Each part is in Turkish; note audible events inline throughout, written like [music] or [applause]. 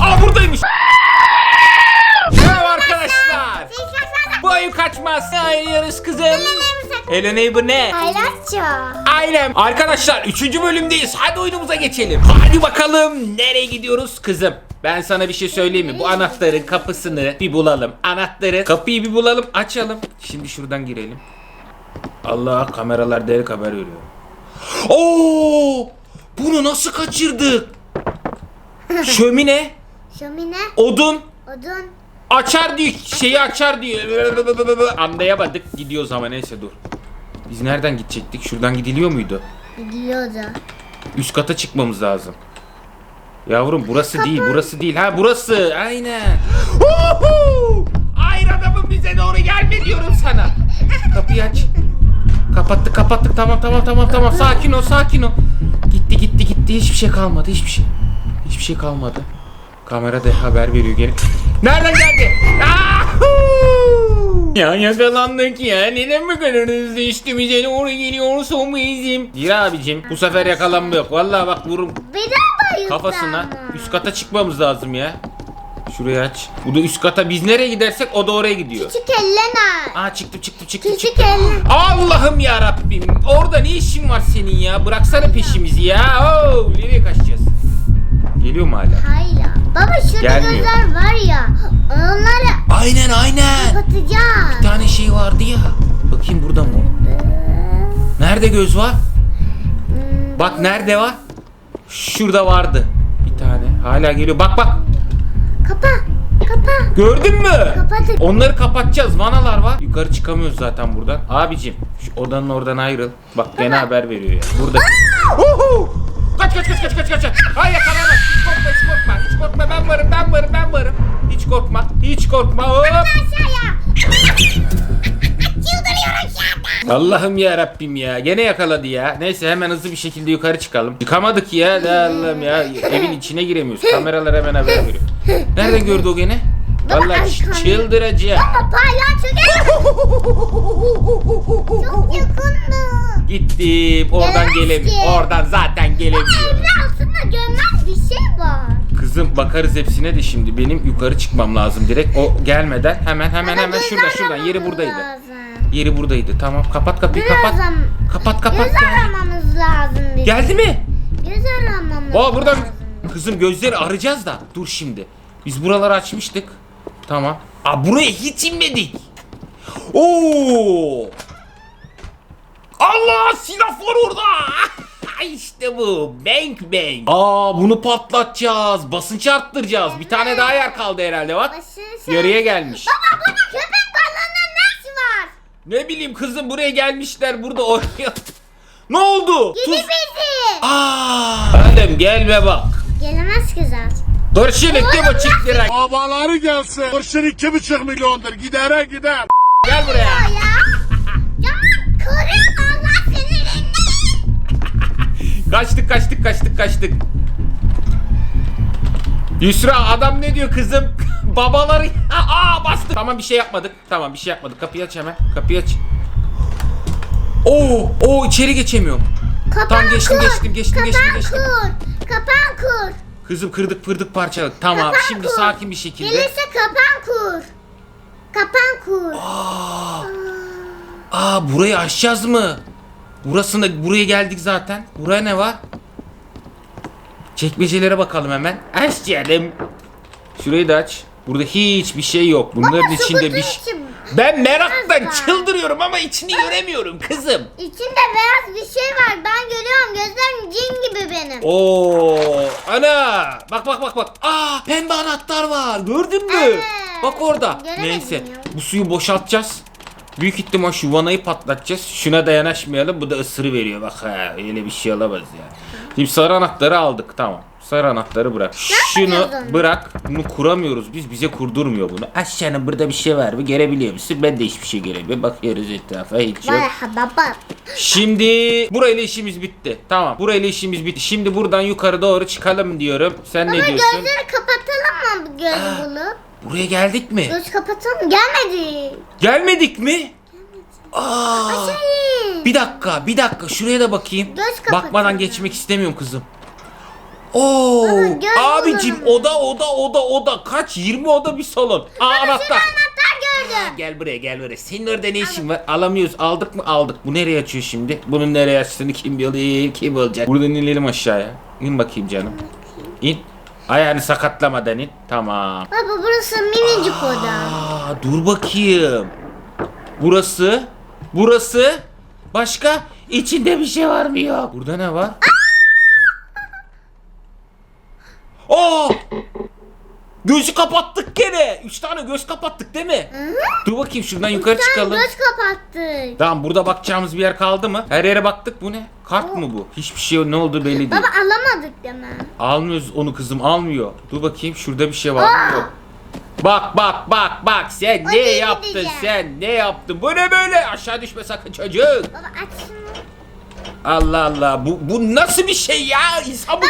Aa buradaymış. Merhaba arkadaşlar. Bu ayı kaçmaz. Ne ayırıyoruz kızım? Hello neighbor ne? Paylaşçı. Ailem. Arkadaşlar 3. bölümdeyiz. Hadi oyunumuza geçelim. Hadi bakalım nereye gidiyoruz kızım? Ben sana bir şey söyleyeyim mi? Bu anahtarın kapısını bir bulalım. Anahtarı kapıyı bir bulalım açalım. Şimdi şuradan girelim. Allah kameralar direkt haber veriyor. Oo! Bunu nasıl kaçırdık? [laughs] Şömine, Şömine. odun, Odun. açar diyor, şeyi açar diyor. Anlayamadık. Gidiyoruz ama neyse dur. Biz nereden gidecektik? Şuradan gidiliyor muydu? Gidiyordu. Üst kata çıkmamız lazım. Yavrum burası değil, burası değil. Ha burası. Aynen. Uhu! Hayır adamım bize doğru gelme diyorum sana. Kapıyı aç. Kapattık, kapattık. Tamam, tamam, tamam, tamam. Sakin ol, sakin ol. Gitti, gitti, gitti. Hiçbir şey kalmadı, hiçbir şey. Hiçbir şey kalmadı. Kamera da haber veriyor gene. Nereden geldi? Ya yakalandık ya. Neden bu kadar hızlı üstümüze doğru geliyorsun bizim? Gir abicim. Bu sefer yakalanma yok. Vallahi bak vururum Bir daha bayıldı kafasına. Üst kata çıkmamız lazım ya. Şurayı aç. Bu da üst kata. Biz nereye gidersek o da oraya gidiyor. Küçük ellena. Aa çıktım çıktım çıktım Küçük çıktım. ellen. Allah'ım ya Rabbim. Orada ne işin var senin ya? Bıraksana peşimizi ya. Oo, nereye kaçacağız? Geliyor mu hala? Hayır. Baba şurada Gelmiyor. gözler var ya. Onları Aynen aynen. kapatacağız. Bir tane şey vardı ya. Bakayım burada mı? o? Nerede göz var? Hmm, Bak nerede var? Şurada vardı. Bir tane. Hala geliyor. Bak bak. Kapa. Kapa. Gördün mü? Kapatın. Onları kapatacağız. Vanalar var. Yukarı çıkamıyoruz zaten buradan. Abicim şu odanın oradan ayrıl. Bak gene haber veriyor ya. Burada. Uhu! Kaç kaç kaç kaç kaç kaç. Hayır yakalanma. Hiç korkma hiç korkma. Hiç korkma ben varım ben varım ben varım. Hiç korkma. Hiç korkma. Hop. Aşağıya. Çıldırıyorum şu anda. Allah'ım ya Rabbim ya. Gene yakaladı ya. Neyse hemen hızlı bir şekilde yukarı çıkalım. Çıkamadık ya. La Allah'ım ya. Evin içine giremiyoruz. Kameralar hemen haber veriyor. Nereden gördü o gene? Arkamda. çıldıracağım. Baba palyaço gel. Çok yakındı. Gittim. Oradan Gelemez gelemiyor. ki. Oradan zaten Baba gelemiyor. evin altında görmez bir şey var. Kızım bakarız hepsine de şimdi. Benim yukarı çıkmam lazım direkt. O gelmeden hemen hemen Baba, hemen göz şuradan şuradan. Yeri aramamız buradaydı. lazım. Yeri buradaydı. Tamam. Kapat kapıyı Biraz kapat. am- Kapat kapat. Göz Geldi. aramamız lazım bizim. Geldi mi? Göz aramamız Aa buradan lazım. kızım gözleri arayacağız da. Dur şimdi. Biz buraları açmıştık. Tamam. Aa buraya hiç inmedik. Oo! Allah silah var orada. [laughs] işte bu. Bang bang. Aa bunu patlatacağız. Basınç arttıracağız. Bir tane daha yer kaldı herhalde bak. Sen- Yarıya gelmiş. Baba burada köpek balığının ne işi var? Ne bileyim kızım buraya gelmişler burada oynuyor. ne oldu? Gidi Tuz. bizi. Aa! Adem gel bak. Gelemez ki zaten. Değil mi çık lira. Babaları gelsin. Kurşun iki buçuk milyondur. Gidere gider. Gel buraya. Ya. Ya Allah. Kaçtık kaçtık kaçtık kaçtık. Yusra adam ne diyor kızım? [laughs] Babaları [laughs] aa bastı. Tamam bir şey yapmadık. Tamam bir şey yapmadık. Kapıyı aç hemen. Kapıyı aç. Oo, oo içeri geçemiyorum. Kapan Tamam, geçtim, kur. geçtim, geçtim, Kapan geçtim, geçtim. kur. Kapan kur. Kızım kırdık pırdık parçaladık. Tamam Kapan şimdi kur. sakin bir şekilde. Gelirse kapan kur. Kapan kur. Aa burayı aşacağız mı? Burasında buraya geldik zaten. Buraya ne var? Çekmecelere bakalım hemen. Aç canım. Şurayı da aç. Burada hiçbir şey yok. Bunların Baba, içinde bir şey. Ben meraktan var. çıldırıyorum ama içini göremiyorum kızım. İçinde beyaz bir şey var. Ben görüyorum. Gözlerim cin gibi benim. Oo, ana. Bak bak bak bak. Aa, pembe anahtar var. Gördün mü? Evet. Bak orada. Göremedim Neyse. ya. Bu suyu boşaltacağız. Büyük ihtimal şu vanayı patlatacağız. Şuna da yanaşmayalım. Bu da ısırı veriyor. Bak ha, öyle bir şey olamaz ya. Şimdi sarı anahtarı aldık. Tamam. Sarı anahtarı bırak. Şunu bırak. Bunu kuramıyoruz biz. Bize kurdurmuyor bunu. Aşağıda burada bir şey var mı? Görebiliyor musun? Ben de hiçbir şey göremiyorum. Bakıyoruz etrafa. Hiç yok. Baba. Şimdi burayla işimiz bitti. Tamam. Burayla işimiz bitti. Şimdi buradan yukarı doğru çıkalım diyorum. Sen ne Baba diyorsun? gözleri kapatalım mı bu gözü bulup? Buraya geldik mi? Göz kapatalım. Gelmedi. Gelmedik mi? Aa. Aşağı in. Bir dakika, bir dakika. Şuraya da bakayım. Göz kapatalım. Bakmadan geçmek istemiyorum kızım. Oo, abicim oda oda oda oda kaç 20 oda bir salon. Aa anahtar. anahtar gördüm. Gel buraya gel buraya. Senin orada ne işin var? Alamıyoruz. Aldık mı? Aldık. Bu nereye açıyor şimdi? Bunun nereye açtığını kim bilir? Kim olacak? Buradan inelim aşağıya. İn bakayım canım. İn. Ayağını sakatlamadan in. Tamam. Baba burası minicik oda. Aa, dur bakayım. Burası. Burası. Başka? İçinde bir şey var mı yok? Burada ne var? Aa! Gözü kapattık gene. Üç tane göz kapattık değil mi? Dur bakayım şuradan yukarı Sen çıkalım. göz kapattık. Tamam burada bakacağımız bir yer kaldı mı? Her yere baktık bu ne? Kart mı bu? Hiçbir şey yok. Ne oldu belli değil. Baba alamadık deme. Almıyoruz onu kızım almıyor. Dur bakayım şurada bir şey var mı? Yok. Bak bak bak bak sen ne yaptın gideceğim. sen ne yaptın? Bu ne böyle? Aşağı düşme sakın çocuk. Baba aç şunu. Allah Allah bu bu nasıl bir şey ya? İnsan bu. Baba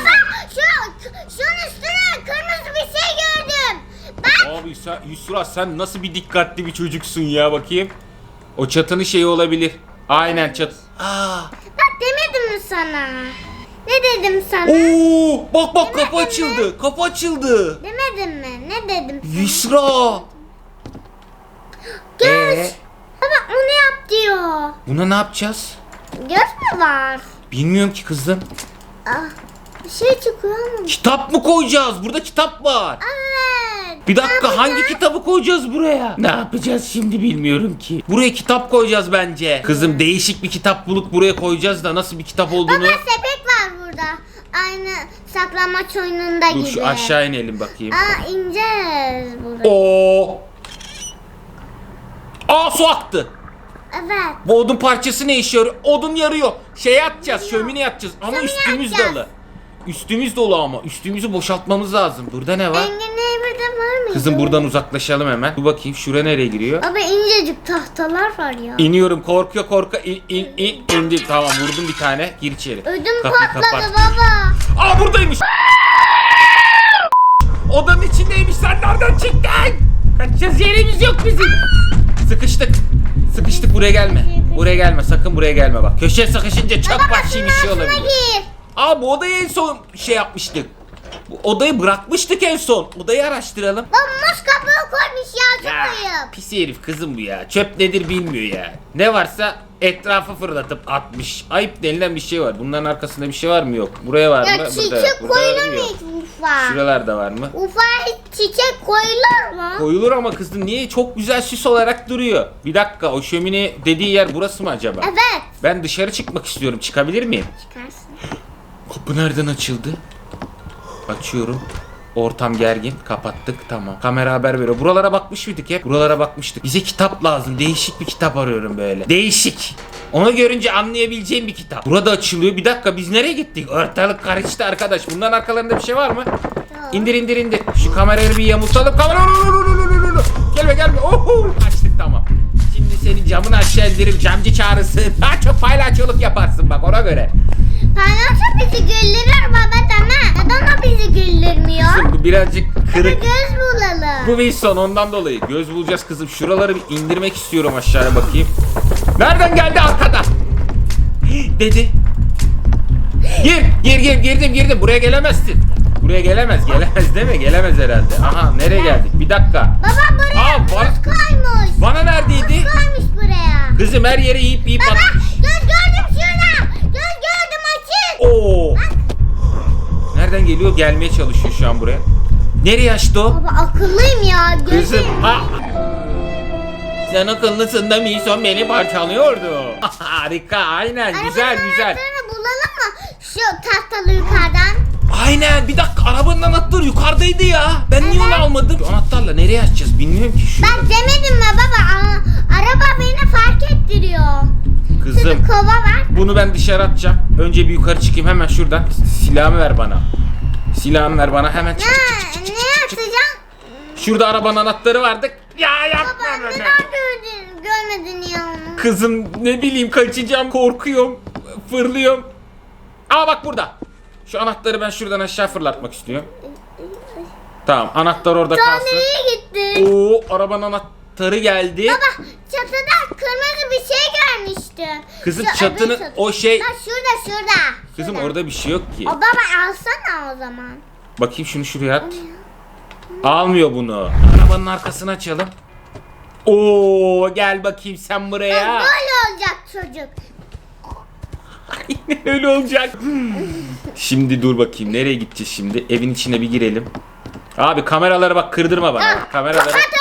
şu, şunun üstüne kırmızı bir şey gördüm. Bak Abi sen Yusra sen nasıl bir dikkatli bir çocuksun ya bakayım. O çatının şeyi olabilir. Aynen çat. Aa. bak demedim mi sana? Ne dedim sana? Oo, bak bak kapı açıldı. Kapı açıldı. Demedim mi? Ne dedim sana? Yusra. Göz. Ee, Baba onu yap diyor. buna ne yapacağız? Göz mü var? Bilmiyorum ki kızım. Ah, bir şey çıkıyor ama. Kitap mı koyacağız? Burada kitap var. Evet. Bir dakika hangi kitabı koyacağız buraya? Ne yapacağız şimdi bilmiyorum ki. Buraya kitap koyacağız bence. Kızım değişik bir kitap bulup buraya koyacağız da nasıl bir kitap olduğunu. Baba sepet var burada. Aynı saklambaç oyununda Dur gibi. şu aşağı inelim bakayım. Aa ineceğiz buraya. Oo. Aa su aktı. Evet. Bu odun parçası ne işe yarıyor? Odun yarıyor. Şey atacağız, şömine atacağız. Ama Şömine üstümüz atacağız. dolu. Üstümüz dolu ama. Üstümüzü boşaltmamız lazım. Burada ne var? Engin Neighbor'da var mıydı? Kızım buradan uzaklaşalım hemen. Dur bakayım şura nereye giriyor? Baba incecik tahtalar var ya. İniyorum korkuyor korka in in in indi. Tamam vurdum bir tane. Gir içeri. Ödüm Kapıyı patladı kapat. baba. Aa buradaymış. Odanın içindeymiş. Sen nereden çıktın? Kaçacağız yerimiz yok bizim. Sıkıştık. Sıkıştık buraya gelme. Buraya gelme sakın buraya gelme bak. Köşeye sıkışınca çok Baba vahşi bir şey olabilir. gir. Aa bu odayı en son şey yapmıştık. Bu odayı bırakmıştık en son. Odayı araştıralım. Bomboş kapıyı koymuş ya çok Ya ayıp. pis herif kızım bu ya. Çöp nedir bilmiyor ya. Ne varsa etrafa fırlatıp atmış. Ayıp denilen bir şey var. Bunların arkasında bir şey var mı? Yok. Buraya var mı? Ya çiçek mı? Yok. hiç ufa? Şuralarda var mı? Ufa çiçek koyulur mu? Koyulur ama kızım niye çok güzel süs olarak duruyor. Bir dakika o şömine dediği yer burası mı acaba? Evet. Ben dışarı çıkmak istiyorum. Çıkabilir miyim? Çıkarsın. Kapı nereden açıldı? Açıyorum. Ortam gergin. Kapattık. Tamam. Kamera haber veriyor. Buralara bakmış mıydık hep? Buralara bakmıştık. Bize kitap lazım. Değişik bir kitap arıyorum böyle. Değişik. Onu görünce anlayabileceğim bir kitap. Burada açılıyor. Bir dakika biz nereye gittik? Ortalık karıştı arkadaş. Bunların arkalarında bir şey var mı? İndir indir indir. Şu kamerayı bir yamultalım. Kamera. Gelme gelme. Oho. Açtık tamam. Şimdi senin camını aşağı indirim. Camcı çağrısı. [laughs] Daha çok paylaşçılık yaparsın bak ona göre. Paylaşsa bizi güldürür baba tamam. Neden o bizi güldürmüyor? Kızım bu birazcık kırık. göz bulalım. Bu Wilson ondan dolayı. Göz bulacağız kızım. Şuraları bir indirmek istiyorum aşağıya bakayım. Nereden geldi arkadan? [gasps] Dedi. Gir, gir, gir, girdim, girdim. Buraya gelemezsin. Buraya gelemez, gelemez [laughs] değil mi? Gelemez herhalde. Aha, nereye geldik? Bir dakika. Baba buraya Aa, buz bana- koymuş. Bana neredeydi? Koymuş buraya. Kızım her yere yiyip yiyip Baba atmış. göz gördüm Oo. Nereden geliyor? Gelmeye çalışıyor şu an buraya. Nereye açtı o? Baba akıllıyım ya. Gözüm. Kızım. Ha. Sen akıllısın da Wilson beni parçalıyordu. [laughs] Harika, aynen. Güzel, Arabanın güzel. anahtarını bulalım mı? Şu tahtalı yukarıdan. Aynen bir dakika arabanın anahtarı yukarıdaydı ya. Ben niye onu almadım? Şu anahtarla nereye açacağız bilmiyorum ki şu. Bak demedim mi baba? Aa, araba beni fark ettiriyor. Kızım Şurada kova var. bunu ben dışarı atacağım. Önce bir yukarı çıkayım hemen şuradan. Silahımı ver bana. Silahımı ver bana hemen çık çık çık çık Ne, çık. ne atacağım? Şurada arabanın anahtarı vardı. Ya yapma Baba bana. neden gördün, görmedin ya onu? Kızım ne bileyim kaçacağım korkuyorum. Fırlıyorum. Aa bak burada. Şu anahtarı ben şuradan aşağı fırlatmak istiyorum. Tamam anahtar orada Sen kalsın. nereye gittin? Oo arabanın anahtarı geldi. Baba çatıda kırmızı bir şey. Kızım Şu öbür çatının çatı. o şey Bak şurada şurada. Kızım orada bir şey yok ki. O baba alsana o zaman. Bakayım şunu şuraya at. Almıyor bunu. Arabanın arkasını açalım. Oo gel bakayım sen buraya. Böyle olacak çocuk. Aynen öyle olacak. Şimdi dur bakayım nereye gideceğiz şimdi? Evin içine bir girelim. Abi kameralara bak kırdırma bana. Kameralara. Kapatalım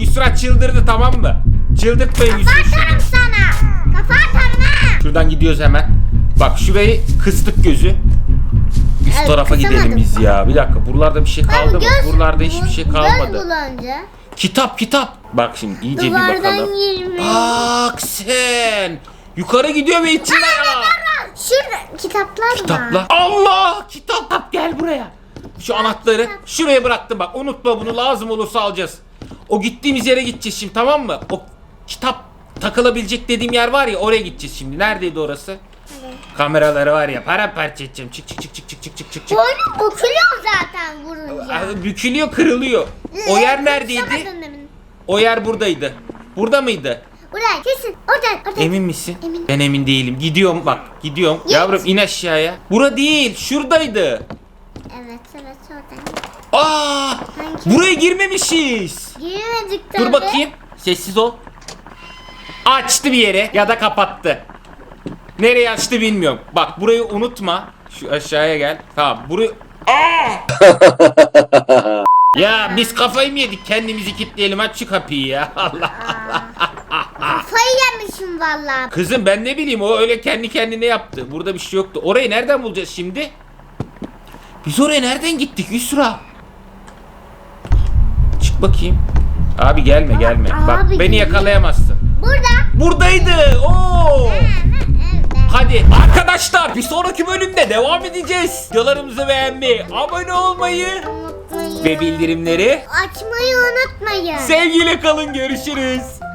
Yusra çıldırdı tamam mı? Çıldırtmayın Yusra Kapatırım şimdi. sana. Kapatırım ha. Şuradan gidiyoruz hemen. Bak şurayı kıstık gözü. Üst Evet, tarafa gidelim kısamadım. biz ya. Bir dakika buralarda bir şey kaldı mı? Göz- Buralarda hiçbir şey Göz kalmadı. bul önce. Kitap kitap. Bak şimdi iyice bir bakalım. girmiş. Bak sen. Yukarı gidiyor ve içinde ya. Şurada kitaplar Kitaplar. var. Allah kitap gel buraya. Şu anahtarı şuraya bıraktım bak unutma bunu lazım olursa alacağız. O gittiğimiz yere gideceğiz şimdi tamam mı? O kitap takılabilecek dediğim yer var ya oraya gideceğiz şimdi. Neredeydi orası? Kameraları var ya paramparça edeceğim. Çık çık çık çık çık çık çık çık. Boynum bükülüyor zaten vurunca. Aa, Bükülüyor kırılıyor. O yer neredeydi? Kısamadın demin. O yer buradaydı. Burada mıydı? Buraya kesin. Orada. Orada. Emin misin? Emin. Ben emin değilim. Gidiyorum bak. Gidiyorum. Git. Yavrum in aşağıya. Bura değil. Şuradaydı. Aa! Hangi? Buraya girmemişiz. Giremedik tabii. Dur bakayım. Sessiz ol. Açtı bir yere ya da kapattı. Nereye açtı bilmiyorum. Bak burayı unutma. Şu aşağıya gel. Tamam burayı... Aa! ya biz kafayı mı yedik? Kendimizi kilitleyelim. Aç şu kapıyı ya. [laughs] Allah. Kafayı yemişim valla. Kızım ben ne bileyim o öyle kendi kendine yaptı. Burada bir şey yoktu. Orayı nereden bulacağız şimdi? Biz oraya nereden gittik Yusra? Bakayım. Abi gelme gelme. Bak abi beni yakalayamazsın. Burada. Buradaydı. Oo. Hadi arkadaşlar bir sonraki bölümde devam edeceğiz. Videolarımızı beğenmeyi, abone olmayı Unutmayın. ve bildirimleri Açmayı unutmayın. sevgiyle kalın görüşürüz.